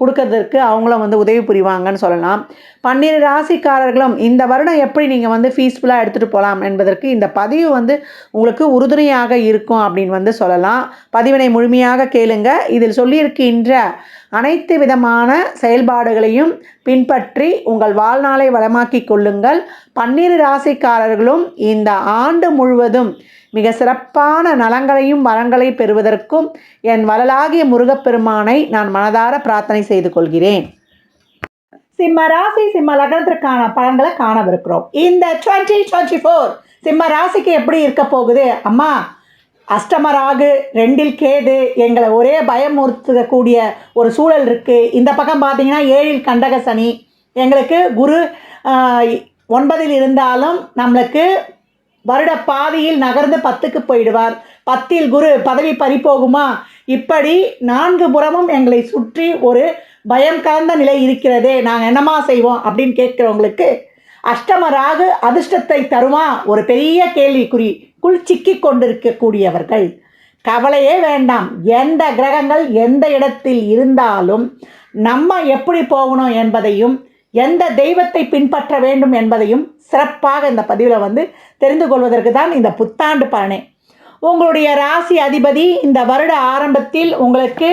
கொடுக்கறதற்கு அவங்களும் வந்து உதவி புரிவாங்கன்னு சொல்லலாம். பன்னிரு ராசிக்காரர்களும் இந்த வருடம் எப்படி நீங்கள் வந்து ஃபீஸ்ஃபுல்லாக எடுத்துகிட்டு போகலாம் என்பதற்கு இந்த பதிவு வந்து உங்களுக்கு உறுதுணையாக இருக்கும் அப்படின்னு வந்து சொல்லலாம். பதிவினை முழுமையாக கேளுங்க. இதில் சொல்லியிருக்கின்ற அனைத்து விதமான செயல்பாடுகளையும் பின்பற்றி உங்கள் வாழ்நாளை வளமாக்கிக் கொள்ளுங்கள். பன்னிரு ராசிக்காரர்களும் இந்த ஆண்டு முழுவதும் மிக சிறப்பான நலங்களையும் வரங்களை பெறுவதற்கும் என் வளலாகிய முருகப்பெருமானை நான் மனதார பிரார்த்தனை செய்து கொள்கிறேன். சிம்ம ராசி சிம்ம லக்னத்திற்கான பலன்களை காணவிருக்கிறோம். இந்த டுவெண்ட்டி டுவெண்ட்டி ஃபோர் சிம்ம ராசிக்கு எப்படி இருக்க போகுது? அம்மா அஷ்டம ராகு ரெண்டில் கேது எங்களை ஒரே பயமுறுத்தக்கூடிய ஒரு சூழல் இருக்குது இந்த பக்கம் பார்த்தீங்கன்னா ஏழில் கண்டக சனி. எங்களுக்கு குரு ஒன்பதில் இருந்தாலும் நம்மளுக்கு வருட பாதியில் நகர்ந்து பத்துக்கு போயிடுவார். பத்தில் குரு பதவி பறிப்போகுமா இப்படி நான்கு புறமும் எங்களை சுற்றி ஒரு பயம் கலந்த நிலை இருக்கிறதே. நாங்கள் என்னமா செய்வோம் அப்படின்னு கேட்குறவங்களுக்கு அஷ்டம ராகு அதிர்ஷ்டத்தை தருமா? ஒரு பெரிய கேள்விக்குறி. குள் சிக்கி கொண்டிருக்கக்கூடியவர்கள் கவலையே வேண்டாம். எந்த கிரகங்கள் எந்த இடத்தில் இருந்தாலும் நம்ம எப்படி போகணும் என்பதையும் எந்த தெய்வத்தை பின்பற்ற வேண்டும் என்பதையும் சிறப்பாக இந்த பதிவில் வந்து தெரிந்து கொள்வதற்கு தான் இந்த புத்தாண்டு பலனே. உங்களுடைய ராசி அதிபதி இந்த வருட ஆரம்பத்தில் உங்களுக்கு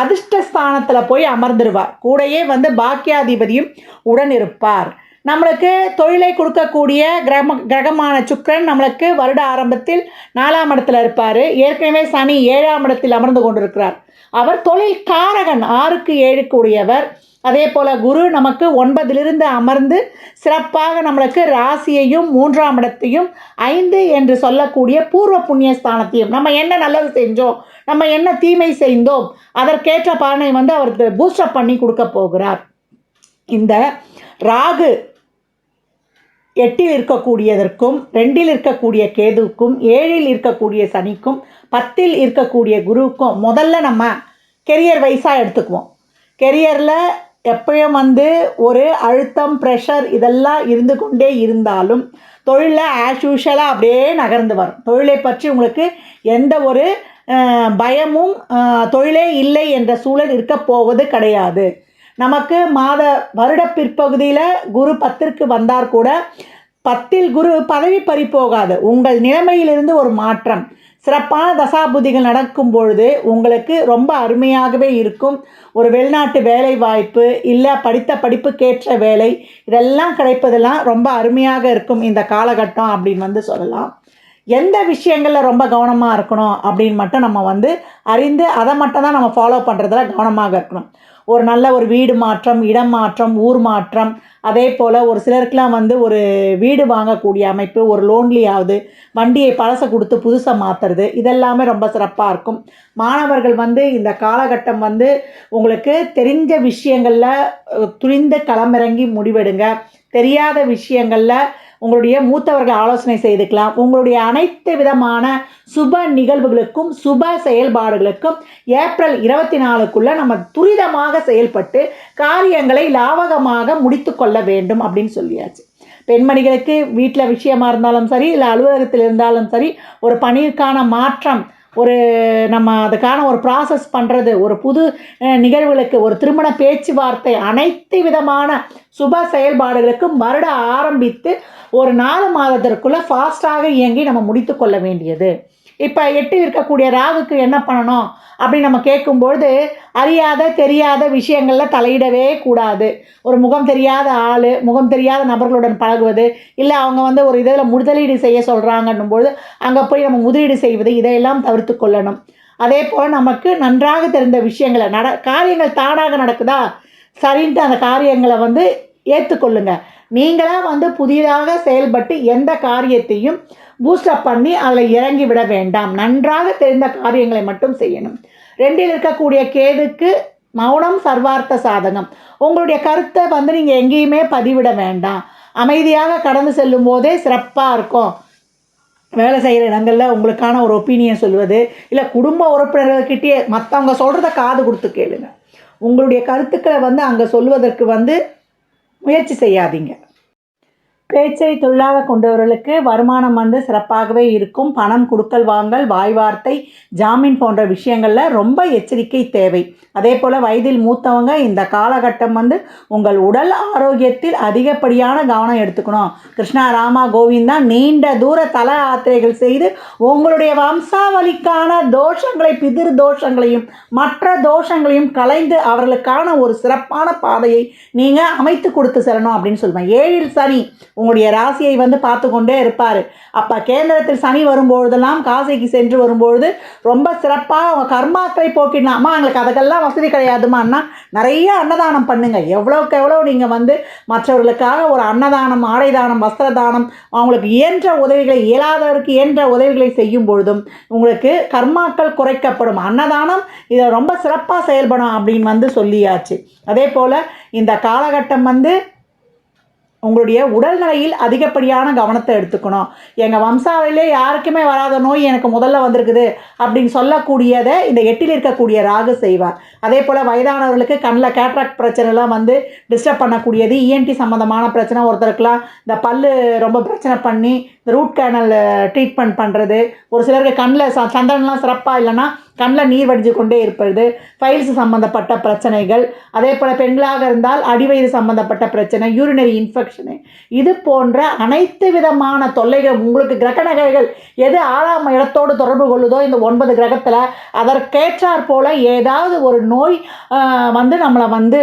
அதிர்ஷ்டஸ்தானத்தில் போய் அமர்ந்துருவார். கூடயே வந்து பாக்கியாதிபதியும் உடன் இருப்பார். நம்மளுக்கு தொழிலை கொடுக்கக்கூடிய கிரம கிரகமான சுக்கரன் நம்மளுக்கு வருட ஆரம்பத்தில் நாலாம் இடத்துல இருப்பார். ஏற்கனவே சனி ஏழாம் இடத்தில் அமர்ந்து கொண்டிருக்கிறார். அவர் தொழில் காரகன் ஆறுக்கு ஏழுக்கு உடையவர் அதே போல் குரு நமக்கு ஒன்பதிலிருந்து அமர்ந்து சிறப்பாக நம்மளுக்கு ராசியையும் மூன்றாம் இடத்தையும் ஐந்து என்று சொல்லக்கூடிய பூர்வ புண்ணிய ஸ்தானத்தையும் நம்ம என்ன நல்லது செஞ்சோம் நம்ம என்ன தீமை செய்தோம் அதற்கேற்ற பலனை வந்து அவருக்கு பூஸ்டப் பண்ணி கொடுக்க போகிறார். இந்த ராகு எட்டில் இருக்கக்கூடியதற்கும் ரெண்டில் இருக்கக்கூடிய கேதுவுக்கும் ஏழில் இருக்கக்கூடிய சனிக்கும் பத்தில் இருக்கக்கூடிய குருவுக்கும் முதல்ல நம்ம கெரியர் வைஸாக எடுத்துக்குவோம். கெரியரில் எப்பயும் வந்து ஒரு அழுத்தம் ப்ரெஷர் இதெல்லாம் இருந்து கொண்டே இருந்தாலும் தொழிலில் ஆஸ் யூஷுவலாக அப்படியே நகர்ந்து வரும். தொழிலை பற்றி உங்களுக்கு எந்த ஒரு பயமும் தொழிலே இல்லை என்ற சூழல் இருக்க போவது கிடையாது. நமக்கு மாத வருட பிற்பகுதியில் குரு பத்திற்கு வந்தார் கூட பத்தில் குரு பதவி பறி போகாது. உங்கள் நிலைமையிலிருந்து ஒரு மாற்றம். சிறப்பான தசாபுதிகள் நடக்கும் பொழுது உங்களுக்கு ரொம்ப அருமையாகவே இருக்கும். ஒரு வெளிநாட்டு வேலை வாய்ப்பு இல்லை படித்த படிப்புக்கேற்ற வேலை இதெல்லாம் கிடைப்பதெல்லாம் ரொம்ப அருமையாக இருக்கும் இந்த காலகட்டம் அப்படின்னு வந்து சொல்லலாம். எந்த விஷயங்களில் ரொம்ப கவனமாக இருக்கணும் அப்படின்னு மட்டும் நம்ம வந்து அறிந்து அதை மட்டும் தான் நம்ம ஃபாலோ பண்ணுறதுல கவனமாக இருக்கணும். ஒரு நல்ல ஒரு வீடு மாற்றம் இடம் மாற்றம் ஊர் மாற்றம். அதே போல் ஒரு சிலருக்குலாம் வந்து ஒரு வீடு வாங்கக்கூடிய அமைப்பு ஒரு லோன்லியாவது வண்டியை பழசை கொடுத்து புதுசாக மாற்றுறது இதெல்லாமே ரொம்ப சிறப்பாக இருக்கும். மாணவர்கள் வந்து இந்த காலகட்டம் வந்து உங்களுக்கு தெரிஞ்ச விஷயங்களில் துணிந்து களமிறங்கி முடிவெடுங்க. தெரியாத விஷயங்களில் உங்களுடைய மூத்தவர்கள் ஆலோசனை செய்துக்கலாம். உங்களுடைய அனைத்து விதமான சுப நிகழ்வுகளுக்கும் சுப செயல்பாடுகளுக்கும் ஏப்ரல் இருபத்தி நாலுக்குள்ளே நம்ம துரிதமாக செயல்பட்டு காரியங்களை லாபகமாக முடித்து கொள்ள வேண்டும் அப்படின்னு சொல்லியாச்சு. பெண்மணிகளுக்கு வீட்டில் விஷயமா இருந்தாலும் சரி இல்லை அலுவலகத்தில் இருந்தாலும் சரி ஒரு பணிக்கான மாற்றம் ஒரு நம்ம அதுக்கான ஒரு ப்ராசஸ் பண்ணுறது ஒரு புது நிகழ்வுகளுக்கு ஒரு திருமண பேச்சுவார்த்தை அனைத்து விதமான சுப செயல்பாடுகளுக்கும் வருட ஆரம்பித்து ஒரு நாலு மாதத்திற்குள்ளே ஃபாஸ்ட்டாக இயங்கி நம்ம முடித்து கொள்ள வேண்டியது. இப்போ எட்டு இருக்கக்கூடிய ராகுக்கு என்ன பண்ணணும்? அப்படின்னு நம்ம கேட்கும்பொழுது அறியாத தெரியாத விஷயங்களில் தலையிடவே கூடாது. ஒரு முகம் தெரியாத ஆள் முகம் தெரியாத நபர்களுடன் பழகுவது இல்லை அவங்க வந்து ஒரு இதில் முதலீடு செய்ய சொல்கிறாங்கன்னும் பொழுது அங்கே போய் நம்ம முதலீடு செய்வது இதையெல்லாம் தவிர்த்து கொள்ளணும். அதே போல் நமக்கு நன்றாக தெரிந்த விஷயங்களை நட காரியங்கள் தானாக நடக்குதா? சரின்ட்டு அந்த காரியங்களை வந்து ஏற்றுக்கொள்ளுங்க நீங்களாக வந்து புதிதாக செயல்பட்டு எந்த காரியத்தையும் பூஸ்டப் பண்ணி அதில் இறங்கி விட வேண்டாம். நன்றாக தெரிந்த காரியங்களை மட்டும் செய்யணும். ரெண்டில் இருக்கக்கூடிய கேதுக்கு மௌனம் சர்வார்த்த சாதகம். உங்களுடைய கருத்தை வந்து நீங்கள் எங்கேயுமே பதிவிட வேண்டாம். அமைதியாக கடந்து செல்லும் போதே சிறப்பாக இருக்கும். வேலை செய்கிற இடங்களில் உங்களுக்கான ஒரு ஒப்பீனியன் சொல்வது இல்லை குடும்ப உறுப்பினர்கள்கிட்டயே மற்றவங்க சொல்கிறத காது கொடுத்து கேளுங்க. உங்களுடைய கருத்துக்களை வந்து அங்கே சொல்வதற்கு வந்து முயற்சி செய்யாதீங்க. பேச்சை தொழிலாக கொண்டவர்களுக்கு வருமானம் வந்து சிறப்பாகவே இருக்கும். பணம் கொடுக்கல் வாங்கல் வாய் வார்த்தை ஜாமீன் போன்ற விஷயங்களில் ரொம்ப எச்சரிக்கை தேவை. அதே போல் வயதில் மூத்தவங்க இந்த காலகட்டம் வந்து உங்கள் உடல் ஆரோக்கியத்தில் அதிகப்படியான கவனம் எடுத்துக்கணும். கிருஷ்ணா ராமா கோவிந்தா நீண்ட தூர தல யாத்திரைகள் செய்து உங்களுடைய வம்சாவளிக்கான தோஷங்களை பிதிர் தோஷங்களையும் மற்ற தோஷங்களையும் கலைந்து அவர்களுக்கான ஒரு சிறப்பான பாதையை நீங்கள் அமைத்து கொடுத்து செல்லணும் அப்படின்னு சொல்லுவேன். ஏழில் சனி உங்களுடைய ராசியை வந்து பார்த்து கொண்டே இருப்பார். அப்போ கேந்திரத்தில் சனி வரும்பொழுதெல்லாம் காசிக்கு சென்று வரும்பொழுது ரொம்ப சிறப்பாக அவங்க கர்மாக்களை போக்கிடலாமா? அவங்களுக்கு எங்களுக்கு அதுக்கெல்லாம் வசதி கிடையாதுமான்னா நிறைய அன்னதானம் பண்ணுங்கள் எவ்வளோக்கு எவ்வளோ நீங்கள் வந்து மற்றவர்களுக்காக ஒரு அன்னதானம் ஆடை தானம் வஸ்திர தானம் அவங்களுக்கு இயன்ற உதவிகளை இயலாதவருக்கு இயன்ற உதவிகளை செய்யும் பொழுதும் உங்களுக்கு கர்மாக்கள் குறைக்கப்படும். அன்னதானம் இதை ரொம்ப சிறப்பாக செயல்படும் அப்படின்னு வந்து சொல்லியாச்சு. அதே போல் இந்த காலகட்டம் வந்து உங்களுடைய உடல்நிலையில் அதிகப்படியான கவனத்தை எடுத்துக்கணும். எங்கள் வம்சாவிலே யாருக்குமே வராத நோய் எனக்கு முதல்ல வந்திருக்குது அப்படின்னு சொல்லக்கூடியதை இந்த எட்டில் இருக்கக்கூடிய ராகு செய்வார். அதே போல் வயதானவர்களுக்கு கண்ணில் கேட்ராக்ட் பிரச்சனைலாம் வந்து டிஸ்டர்ப் பண்ணக்கூடியது இஎன்டி சம்மந்தமான பிரச்சனை ஒருத்தருக்குலாம் இந்த பல்லு ரொம்ப பிரச்சனை பண்ணி இந்த ரூட் கேனல் ட்ரீட்மெண்ட் பண்ணுறது ஒரு சிலருக்கு கண்ணில் ச சந்தனம்லாம் சிறப்பாக இல்லைன்னா கண்ணில் நீர் வடிஞ்சு கொண்டே இருப்பது ஃபைல்ஸ் சம்மந்தப்பட்ட பிரச்சனைகள் அதே போல் பெண்களாக இருந்தால் அடிவயிறு சம்மந்தப்பட்ட பிரச்சனை யூரினரி இன்ஃபெக்ஷனு இது போன்ற அனைத்து விதமான தொல்லைகள் உங்களுக்கு கிரக நகைகள் எது ஆறாம் இடத்தோடு தொடர்பு கொள்ளுதோ இந்த ஒன்பது கிரகத்தில் அதற்கேற்றாற் போல் ஏதாவது ஒரு நோய் வந்து நம்மளை வந்து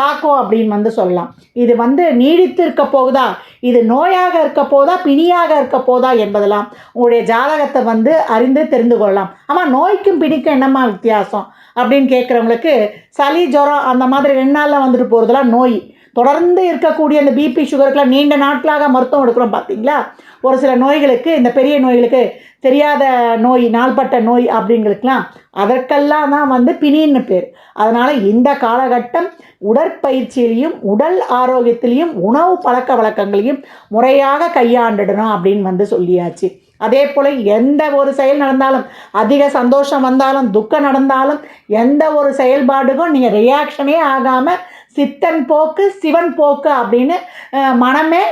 தாக்கும் அப்படின்னு வந்து சொல்லலாம். இது வந்து நீடித்து இருக்க போகுதா? இது நோயாக இருக்க போதா? பிணியாக இருக்க போதா? என்பதெல்லாம் உங்களுடைய ஜாதகத்தை வந்து அறிந்து தெரிந்து கொள்ளலாம். ஆமாம் நோய்க்கும் பிடிக்கும் என்னம்மா வித்தியாசம்? அப்படின்னு கேட்குறவங்களுக்கு சளி ஜுரம் அந்த மாதிரி ரெண்டு நாளில் வந்துட்டு போகிறதுலாம் நோய். தொடர்ந்து இருக்கக்கூடிய அந்த பிபி சுகருக்குலாம் நீண்ட நாட்களாக மருத்துவம் எடுக்கிறோம் பார்த்தீங்களா ஒரு சில நோய்களுக்கு இந்த பெரிய நோய்களுக்கு தெரியாத நோய் நாள்பட்ட நோய் அப்படிங்களுக்கெல்லாம் அதற்கெல்லாம் தான் வந்து பிணின்னு பேர். அதனால் இந்த காலகட்டம் உடற்பயிற்சியிலையும் உடல் ஆரோக்கியத்திலையும் உணவு பழக்க வழக்கங்களையும் முறையாக கையாண்டுடணும் அப்படின்னு வந்து சொல்லியாச்சு. அதே போல் எந்த ஒரு செயல் நடந்தாலும் அதிக சந்தோஷம் வந்தாலும் துக்கம் நடந்தாலும் எந்த ஒரு செயல்பாடுக்கும் நீங்கள் ரியாக்ஷனே ஆகாமல் சித்தன் போக்கு சிவன் போக்கு அப்படின்னு மனமே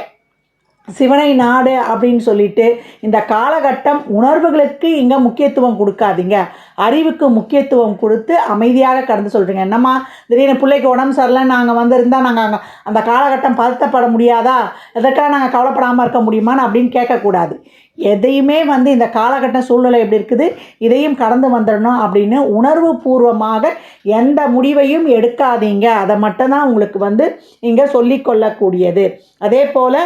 சிவனை நாடு அப்படின்னு சொல்லிட்டு இந்த காலகட்டம் உணர்வுகளுக்கு இங்கே முக்கியத்துவம் கொடுக்காதீங்க. அறிவுக்கு முக்கியத்துவம் கொடுத்து அமைதியாக கடந்து சொல்கிறீங்க என்னம்மா திடீர்னு பிள்ளைக்கு உடம்பு சரியில்லை நாங்கள் வந்திருந்தால் நாங்கள் அங்கே அந்த காலகட்டம் பதத்தப்பட முடியாதா? எதற்காக நாங்கள் கவலைப்படாமல் இருக்க முடியுமான்னு அப்படின்னு கேட்கக்கூடாது. எதையுமே வந்து இந்த காலகட்ட சூழ்நிலை எப்படி இருக்குது? இதையும் கடந்து வந்துடணும் அப்படின்னு உணர்வு பூர்வமாக எந்த முடிவையும் எடுக்காதீங்க. அதை மட்டும்தான் உங்களுக்கு வந்து இங்கே சொல்லிக்கொள்ளக்கூடியது அதே போல்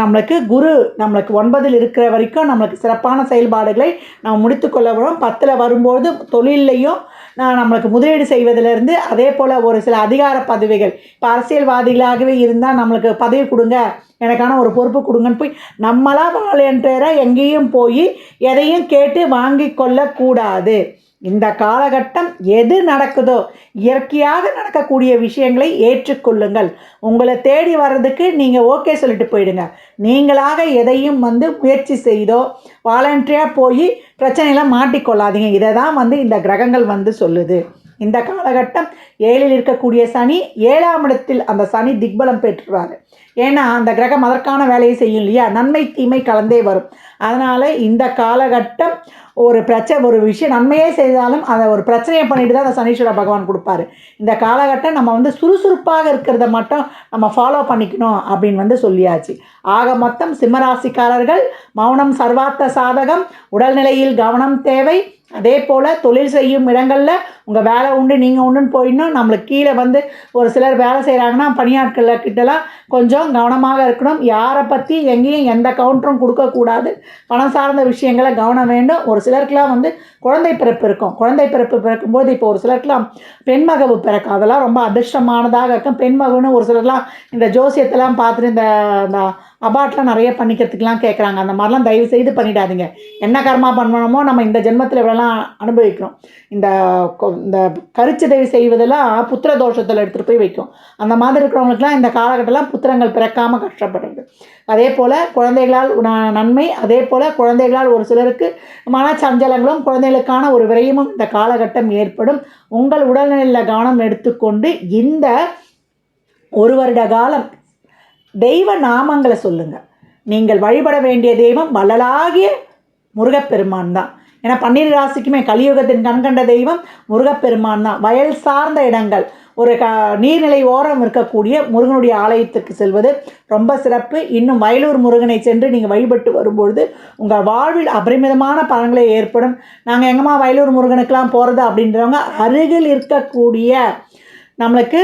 நம்மளுக்கு குரு நம்மளுக்கு ஒன்பதில் இருக்கிற வரைக்கும் நம்மளுக்கு சிறப்பான செயல்பாடுகளை நம்ம முடித்துக்கொள்ள வரும் பத்தில் வரும்போது தொழிலையும் நான் நம்மளுக்கு முதலீடு செய்வதிலிருந்து அதே போல் ஒரு சில அதிகார பதவிகள். இப்போ அரசியல்வாதிகளாகவே இருந்தால் நம்மளுக்கு பதவி கொடுங்க. எனக்கான ஒரு பொறுப்பு கொடுங்கன்னு போய் நம்மளாக வாலண்டியராக எங்கேயும் போய் எதையும் கேட்டு வாங்கி கொள்ளக்கூடாது இந்த காலகட்டம் எது நடக்குதோ இயற்கையாக நடக்கக்கூடிய விஷயங்களை ஏற்றுக்கொள்ளுங்கள். உங்களை தேடி வர்றதுக்கு நீங்கள் ஓகே சொல்லிட்டு போயிடுங்க. நீங்களாக எதையும் வந்து முயற்சி செய்தோ வாலண்டரியாக போய் பிரச்சனையெல்லாம் மாட்டிக்கொள்ளாதீங்க. இதை தான் வந்து இந்த கிரகங்கள் வந்து சொல்லுது. இந்த காலகட்டம் ஏழில் இருக்கக்கூடிய சனி ஏழாம் இடத்தில் அந்த சனி திக்பலம் பெற்றுவார். ஏன்னா அந்த கிரகம் அதற்கான வேலையை செய்யும் இல்லையா? நன்மை தீமை கலந்தே வரும். அதனால் இந்த காலகட்டம் ஒரு பிரச்சனை ஒரு விஷயம் நன்மையே செய்தாலும் அதை ஒரு பிரச்சனையை பண்ணிட்டு தான் அந்த சனீஸ்வர பகவான் கொடுப்பாரு. இந்த காலகட்டம் நம்ம வந்து சுறுசுறுப்பாக இருக்கிறத மட்டும் நம்ம ஃபாலோ பண்ணிக்கணும் அப்படின்னு வந்து சொல்லியாச்சு. ஆக மொத்தம் சிம்மராசிக்காரர்கள் மௌனம் சர்வார்த்த சாதகம் உடல்நிலையில் கவனம் தேவை அதே போல் தொழில் செய்யும் இடங்களில் உங்கள் வேலை உண்டு நீங்கள் உண்டுன்னு போயிடணும் நம்மளுக்கு கீழே வந்து ஒரு சிலர் வேலை செய்கிறாங்கன்னா பணியாட்கள் கிட்டலாம் கொஞ்சம் கவனமாக இருக்கணும். யாரை பற்றி எங்கேயும் எந்த கவுண்டரும் கொடுக்கக்கூடாது பணம் சார்ந்த விஷயங்களை கவனம் வேண்டும். ஒரு சிலருக்குலாம் வந்து குழந்தை பிறப்பு இருக்கும். குழந்தை பிறப்பு பிறக்கும்போது இப்போ ஒரு சிலருக்குலாம் பெண்மகவு பிறக்கும். அதெல்லாம் ரொம்ப அதிர்ஷ்டமானதாக இருக்கும். பெண்மகுன்னு ஒரு சிலர்லாம் இந்த ஜோசியத்தெல்லாம் பார்த்துட்டு இந்த அபார்ட்லாம் நிறைய பண்ணிக்கிறதுக்கெலாம் கேட்குறாங்க அந்த மாதிரிலாம் தயவு செய்து பண்ணிடாதீங்க. என்ன கர்மா பண்ணணுமோ நம்ம இந்த ஜென்மத்தில் இவ்வளோலாம் அனுபவிக்கிறோம். இந்த கொ- இந்த கருச்சிதைவு செய்வதெல்லாம் புத்திர தோஷத்தில் எடுத்துகிட்டு போய் வைக்கும். அந்த மாதிரி இருக்கிறவங்களுக்குலாம் இந்த காலகட்டம்லாம் புத்திரங்கள் பிறக்காமல் கஷ்டப்படுறது. அதே போல் குழந்தைகளால் நன்மை அதே போல் குழந்தைகளால் ஒரு சிலருக்கு மனச்சஞ்சலங்களும் குழந்தைகளுக்கான ஒரு விரயமும் இந்த காலகட்டம் ஏற்படும். உங்கள் உடல்நிலையில் கவனம் எடுத்துக்கொண்டு இந்த ஒரு வருட காலம் தெய்வ நாமங்களை சொல்லுங்க. நீங்கள் வழிபட வேண்டிய தெய்வம் வள்ளலாகிய முருகப்பெருமான் தான். ஏன்னா பன்னீர் ராசிக்குமே கலியுகத்தின் கண்கண்ட தெய்வம் முருகப்பெருமான் தான். வயல் சார்ந்த இடங்கள் ஒரு க நீர்நிலை ஓரம் இருக்கக்கூடிய முருகனுடைய ஆலயத்துக்கு செல்வது ரொம்ப சிறப்பு. இன்னும் வயலூர் முருகனை சென்று நீங்கள் வழிபட்டு வரும்பொழுது உங்கள் வாழ்வில் அபரிமிதமான பலன்களை ஏற்படும். நாங்கள் எங்கம்மா வயலூர் முருகனுக்கெலாம் போகிறது அப்படின்றவங்க அருகில் இருக்கக்கூடிய நம்மளுக்கு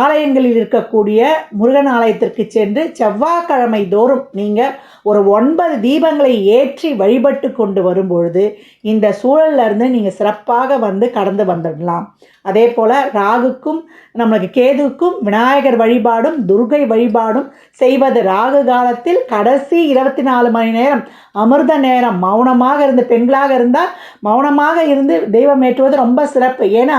ஆலயங்களில் இருக்கக்கூடிய முருகன் ஆலயத்திற்கு சென்று செவ்வாய்க்கிழமை தோறும் நீங்கள் ஒரு ஒன்பது தீபங்களை ஏற்றி வழிபட்டு கொண்டு வரும்பொழுது இந்த சூழல்ல இருந்து நீங்கள் சிறப்பாக வந்து கடந்து வந்துடலாம். அதே போல் ராகுக்கும் நம்மளுக்கு கேதுவுக்கும் விநாயகர் வழிபாடும் துர்கை வழிபாடும் செய்வது ராகு காலத்தில் கடைசி இருபத்தி நாலு மணி நேரம் அமிர்த நேரம். மௌனமாக இருந்து பெண்களாக இருந்தால் மௌனமாக இருந்து தெய்வம் ஏற்றுவது ரொம்ப சிறப்பு. ஏன்னா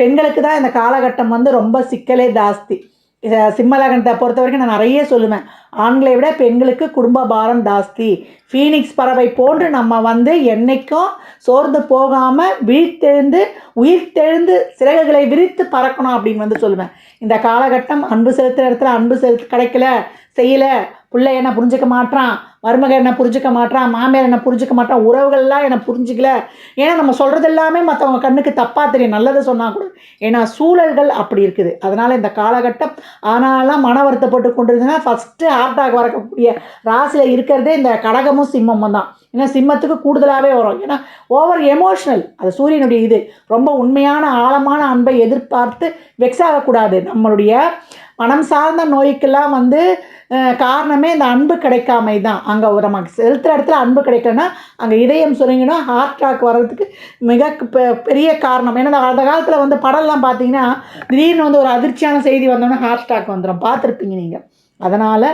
பெண்களுக்கு தான் இந்த கால காலகட்டம் வந்து ரொம்ப சிக்கலே ஜாஸ்தி. இத சிம்மலகனத்தை பொறுத்த வரைக்கும் நான் நிறைய சொல்லுவேன். ஆண்களை விட பெண்களுக்கு குடும்ப பாரம் ஜாஸ்தி. ஃபீனிக்ஸ் பறவை போன்று நம்ம வந்து என்னைக்கும் சோர்ந்து போகாமல் விழித்தெழுந்து உயிர்த்தெழுந்து சிறகுகளை விரித்து பறக்கணும் அப்படின்னு வந்து சொல்லுவேன். இந்த காலகட்டம் அன்பு செலுத்துகிற இடத்துல அன்பு செலுத்து கிடைக்கல செய்யலை. பிள்ளை என்ன புரிஞ்சுக்க மாட்றான் மருமக என்ன புரிஞ்சுக்க மாட்றான் மாமியார் என்ன புரிஞ்சுக்க மாட்டான் உறவுகள்லாம் என்னை புரிஞ்சிக்கல. ஏன்னா நம்ம சொல்கிறது எல்லாமே மற்றவங்க கண்ணுக்கு தப்பாக தெரியும் நல்லது சொன்னால் கூட. ஏன்னா சூழல்கள் அப்படி இருக்குது. அதனால் இந்த காலகட்டம் ஆனாலாம் மன வருத்தப்பட்டு கொண்டிருந்ததுன்னா ஃபஸ்ட்டு ஹார்ட் வரக்கூடிய ராசியில் இருக்கிறதே இந்த கடகமும் சிம்மமும் தான். ஏன்னா சிம்மத்துக்கு கூடுதலாகவே வரும். ஏன்னா ஓவர் எமோஷ்னல் அது சூரியனுடைய இது. ரொம்ப உண்மையான ஆழமான அன்பை எதிர்பார்த்து வெக்ஸ் ஆகக்கூடாது. நம்மளுடைய மனம் சார்ந்த நோய்க்கெல்லாம் வந்து காரணமே இந்த அன்பு கிடைக்காமை தான். அங்கே நமக்கு செலுத்துகிற இடத்துல அன்பு கிடைக்கலன்னா அங்கே இதயம் சுருங்கினா ஹார்ட் அட்டாக் வர்றதுக்கு மிக பெ- பெரிய காரணம். ஏன்னா இந்த அந்த காலத்தில் வந்து படம்லாம் பார்த்தீங்கன்னா திடீர்னு வந்து ஒரு அதிர்ச்சியான செய்தி வந்தோன்னா ஹார்ட் அட்டாக் வந்துடும் பார்த்துருப்பீங்க நீங்கள் அதனால்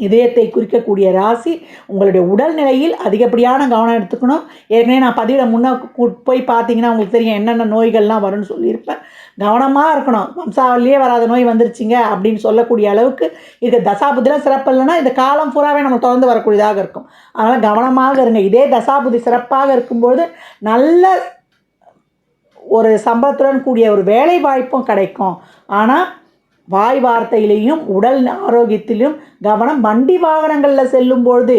இதயத்தை குறிக்கக்கூடிய ராசி உங்களுடைய உடல்நிலையில் அதிகப்படியான கவனம் எடுத்துக்கணும். ஏற்கனவே நான் பதிவில் முன்னே கூ- போய் பார்த்தீங்கன்னா உங்களுக்கு தெரியும் என்னென்ன நோய்கள்லாம் வரும்னு சொல்லியிருப்பேன். கவனமாக இருக்கணும். வம்சாவிலேயே வராத நோய் வந்துருச்சுங்க அப்படின்னு சொல்லக்கூடிய அளவுக்கு இது தசாபுதியில் சிறப்பு இல்லைன்னா இந்த காலம் பூராவே நம்ம தொடர்ந்து வரக்கூடியதாக இருக்கும். அதனால் கவனமாக இருங்க. இதே தசாபுதி சிறப்பாக இருக்கும்போது நல்ல ஒரு சம்பளத்துடன் கூடிய ஒரு வேலை வாய்ப்பும் கிடைக்கும். ஆனால் வாய் வார்த்தையிலையும் உடல் ஆரோக்கியத்திலும் கவனம் வண்டி வாகனங்களில் செல்லும் பொழுது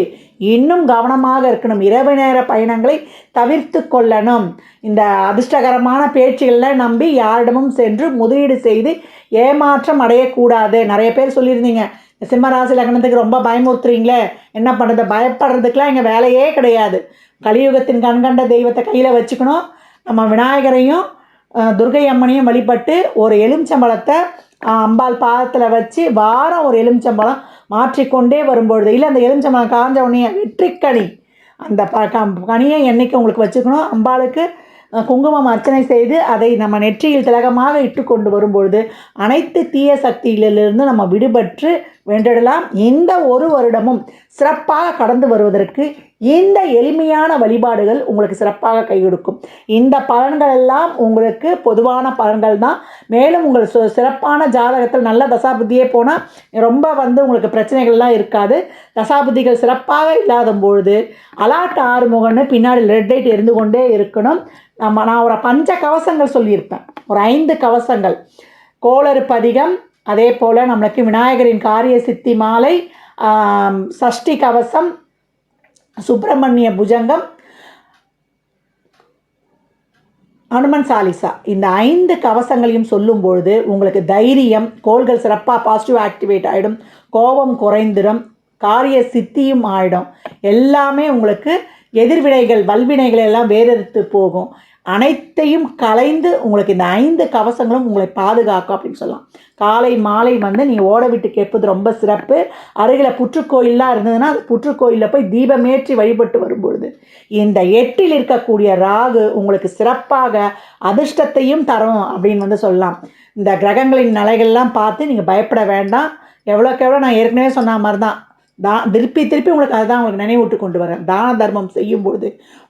இன்னும் கவனமாக இருக்கணும். இரவு நேர பயணங்களை தவிர்த்து கொள்ளணும். இந்த அதிர்ஷ்டகரமான பேச்சுகளில் நம்பி யாரிடமும் சென்று முதலீடு செய்து ஏமாற்றம் அடையக்கூடாது. நிறைய பேர் சொல்லியிருந்தீங்க சிம்மராசி லக்னத்துக்கு ரொம்ப பயமுறுத்துறீங்களே என்ன பண்ணுறது பயப்படுறதுக்கெலாம் இங்கே வேலையே கிடையாது. கலியுகத்தின் கண்கண்ட தெய்வத்தை கையில் வச்சுக்கணும். நம்ம விநாயகரையும் துர்கை அம்மனையும் வழிபட்டு ஒரு எலுமிச்சம்பழத்தை அம்பாள் பாதத்தில் வச்சு வாரம் ஒரு எலுமிச்சம்பழம் மாற்றிக்கொண்டே வரும்பொழுது இல்லை அந்த எலுமிச்சம்பழம் காஞ்ச உடனே வெற்றிக்கனி. அந்த ப க- கனியை என்றைக்கு உங்களுக்கு வச்சுக்கணும்? அம்பாளுக்கு குங்குமம் அர்ச்சனை செய்து அதை நம்ம நெற்றியில் திலகமாக இட்டு கொண்டு வரும்பொழுது அனைத்து தீய சக்திகளிலிருந்து நம்ம விடுபட்டு வென்றிடலாம். இந்த ஒரு வருடமும் சிறப்பாக கடந்து வருவதற்கு இந்த எளிமையான வழிபாடுகள் உங்களுக்கு சிறப்பாக கை கொடுக்கும் இந்த பலன்கள் எல்லாம் உங்களுக்கு பொதுவான பலன்கள் தான் மேலும் உங்கள் சு சிறப்பான ஜாதகத்தில் நல்ல தசாபுத்தியே போனால் ரொம்ப வந்து உங்களுக்கு பிரச்சனைகள்லாம் இருக்காது. தசாபுத்திகள் சிறப்பாக இல்லாத பொழுது அலாட் ஆறுமுகன்னு பின்னாடி ரெட் லைட் இருந்து கொண்டே இருக்கணும். நம்ம நான் ஒரு பஞ்ச கவசங்கள் சொல்லியிருப்பேன். ஒரு ஐந்து கவசங்கள். கோளறு பதிகம் அதே போல் நம்மளுக்கு விநாயகரின் காரிய சித்தி மாலை சஷ்டி கவசம் சுப்பிரமணிய புஜங்கம் அனுமன் சாலிசா. இந்த ஐந்து கவசங்களையும் சொல்லும் பொழுது உங்களுக்கு தைரியம் கோள்கள் சிறப்பாக பாசிட்டிவ் ஆக்டிவேட் ஆகிடும் கோபம் குறைந்துடும் காரிய சித்தியும் ஆகிடும் எல்லாமே உங்களுக்கு எதிர்வினைகள் வல்வினைகள் எல்லாம் வேறெடுத்து போகும். அனைத்தையும் கலைந்து உங்களுக்கு இந்த ஐந்து கவசங்களும் உங்களை பாதுகாக்கும் அப்படின்னு சொல்லலாம். காலை மாலை வந்து நீங்கள் ஓட விட்டு கேட்பது ரொம்ப சிறப்பு. அருகில் புற்றுக்கோயிலாக இருந்ததுன்னா அது புற்றுக்கோயிலில் போய் தீபமேற்றி வழிபட்டு வரும்பொழுது. இந்த எட்டில் இருக்கக்கூடிய ராகு உங்களுக்கு சிறப்பாக அதிர்ஷ்டத்தையும் தரும் அப்படின்னு வந்து சொல்லலாம். இந்த கிரகங்களின் நிலைகள்லாம் பார்த்து நீங்கள் பயப்பட வேண்டாம். எவ்வளோக்கு எவ்வளோ நான் ஏற்கனவே சொன்ன மாதிரி தான் தா திருப்பி திருப்பி உங்களுக்கு அதுதான் உங்களுக்கு நினைவூட்டு கொண்டு வரேன். தான தர்மம் செய்யும் பொழுது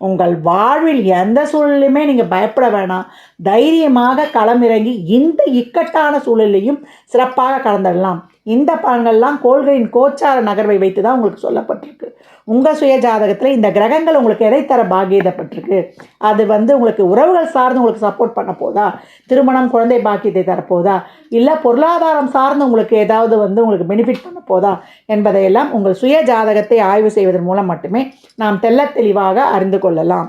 உங்கள் வாழ்வில் எந்த சூழலையுமே நீங்கள் பயப்பட வேணாம். தைரியமாக களமிறங்கி இந்த இக்கட்டான சூழலையும் சிறப்பாக கலந்துடலாம் இந்த பலன்கள்லாம் கோள்களின் கோச்சார நகர்வை வைத்து தான் உங்களுக்கு சொல்லப்பட்டிருக்கு. உங்கள் சுய ஜாதகத்தில் இந்த கிரகங்கள் உங்களுக்கு எதை தர பாக்கியதப்பட்டிருக்கு அது வந்து உங்களுக்கு உறவுகள் சார்ந்து உங்களுக்கு சப்போர்ட் பண்ண போதா? திருமணம் குழந்தை பாக்கியத்தை தரப்போதா இல்லை பொருளாதாரம் சார்ந்து உங்களுக்கு ஏதாவது வந்து உங்களுக்கு பெனிஃபிட் பண்ண போதா? என்பதையெல்லாம் உங்கள் சுய ஜாதகத்தை ஆய்வு செய்வதன் மூலம் மட்டுமே நாம் தெல்ல தெளிவாக அறிந்து கொள்ளலாம்.